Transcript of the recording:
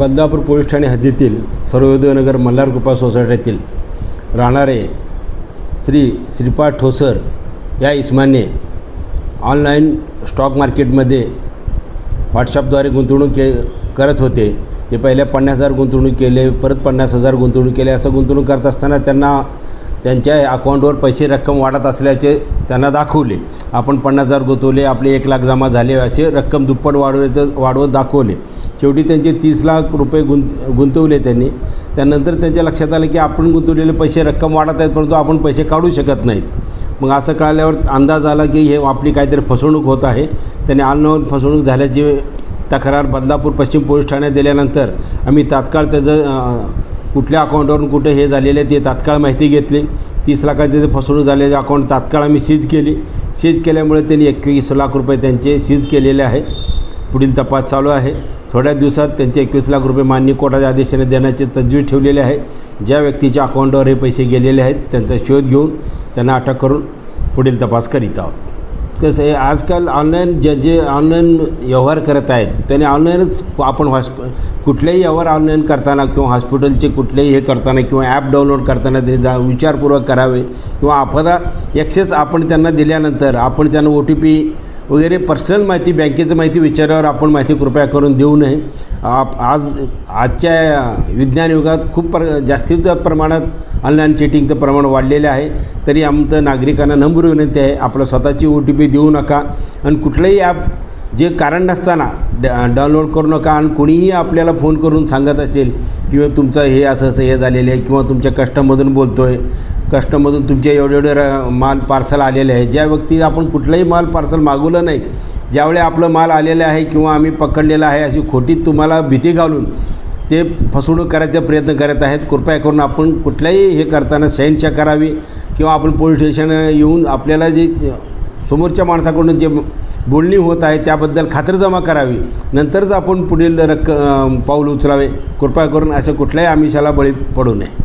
Badlapur police Thane हद्दीतील सर्वोदयनगर मल्हारकृपा सोसायटीतील राहणारे श्री श्रीपाद ठोसर या इस्माने ऑनलाईन स्टॉक मार्केटमध्ये व्हॉट्सअपद्वारे गुंतवणूक के करत होते. ते पहिले पन्नास हजार गुंतवणूक केले परत पन्नास हजार गुंतवणूक केले. असं गुंतवणूक करत असताना त्यांना त्यांच्या अकाउंटवर पैसे रक्कम वाढत असल्याचे त्यांना दाखवले. आपण पन्नास हजार गुंतवले आपले एक लाख जमा झाले असे रक्कम दुप्पट वाढवायचं वाढवत दाखवले. शेवटी त्यांचे तीस लाख रुपये गुंत गुंतवले त्यांनी. त्यानंतर त्यांच्या लक्षात आलं की आपण गुंतवलेले पैसे रक्कम वाढत आहेत परंतु आपण पैसे काढू शकत नाहीत. मग असं कळल्यावर अंदाज आला की हे आपली काहीतरी फसवणूक होत आहे. त्याने अन्नवर फसवणूक झाल्याची तक्रार बदलापूर पश्चिम पोलीस ठाण्यात दिल्यानंतर आम्ही तात्काळ त्याचं कुठल्या अकाउंटवरून कुठे हे झालेले ते तात्काळ माहिती घेतली. तीस लाखाचे ते फसवणूक झालेले अकाउंट तात्काळ आम्ही सीज केली. सीज केल्यामुळे त्यांनी एकवीस लाख रुपये त्यांचे सीज केलेले आहे. पुढील तपास चालू आहे. थोड्या दिवसात त्यांचे एकवीस लाख रुपये मान्य कोर्टाच्या आदेशाने देण्याचे तजवीज ठेवलेले आहे. ज्या व्यक्तीच्या अकाउंटवर हे पैसे गेलेले आहेत त्यांचा शोध घेऊन त्यांना अटक करून पुढील तपास करीत आहोत. कसं आहे आजकाल ऑनलाईन जे जे ऑनलाईन व्यवहार करत आहेत त्याने ऑनलाईनच आपण हॉस्प कुठलेही व्यवहार ऑनलाईन करताना किंवा हॉस्पिटलचे कुठलेही हे करताना किंवा ॲप डाउनलोड करताना त्यांनी जा विचारपूर्वक करावे किंवा आपदा ॲक्सेस आपण त्यांना दिल्यानंतर आपण त्यांना ओ टी पी वगैरे पर्सनल माहिती बँकेचं माहिती विचारावर आपण माहिती कृपया करून देऊ नये. आप आज आजच्या विज्ञान युगात खूप प्र जास्तीत प्रमाणात ऑनलाईन चिटिंगचं प्रमाण वाढलेलं आहे. तरी आमचं नागरिकांना नम्र विनंती आहे आपलं स्वतःची ओ टी पी देऊ नका. आणि कुठलंही ॲप जे कारण नसताना ड डाउनलोड करू नका आणि कोणीही आपल्याला फोन करून सांगत असेल किंवा तुमचं हे असं असं हे झालेलं आहे किंवा तुमच्या कस्टममधून बोलतो आहे कष्टमधून तुमच्या एवढे एवढे र माल पार्सल आलेले आहे. ज्या व्यक्ती आपण कुठलंही माल पार्सल मागवलं नाही ज्यावेळी आपलं माल आलेलं आहे किंवा आम्ही पकडलेलं आहे अशी खोटी तुम्हाला भीती घालून ते फसवणूक करायचा प्रयत्न करत आहेत. कृपया करून आपण कुठल्याही हे करताना शहनशा करावी किंवा आपण पोलीस स्टेशन येऊन आपल्याला जे समोरच्या माणसाकडून जे बोलणी होत आहे त्याबद्दल खातरजमा करावी. नंतरच आपण पुढील रक्क पाऊल उचलावे. कृपया करून असं कुठल्याही आमिषाला बळी पडू नये.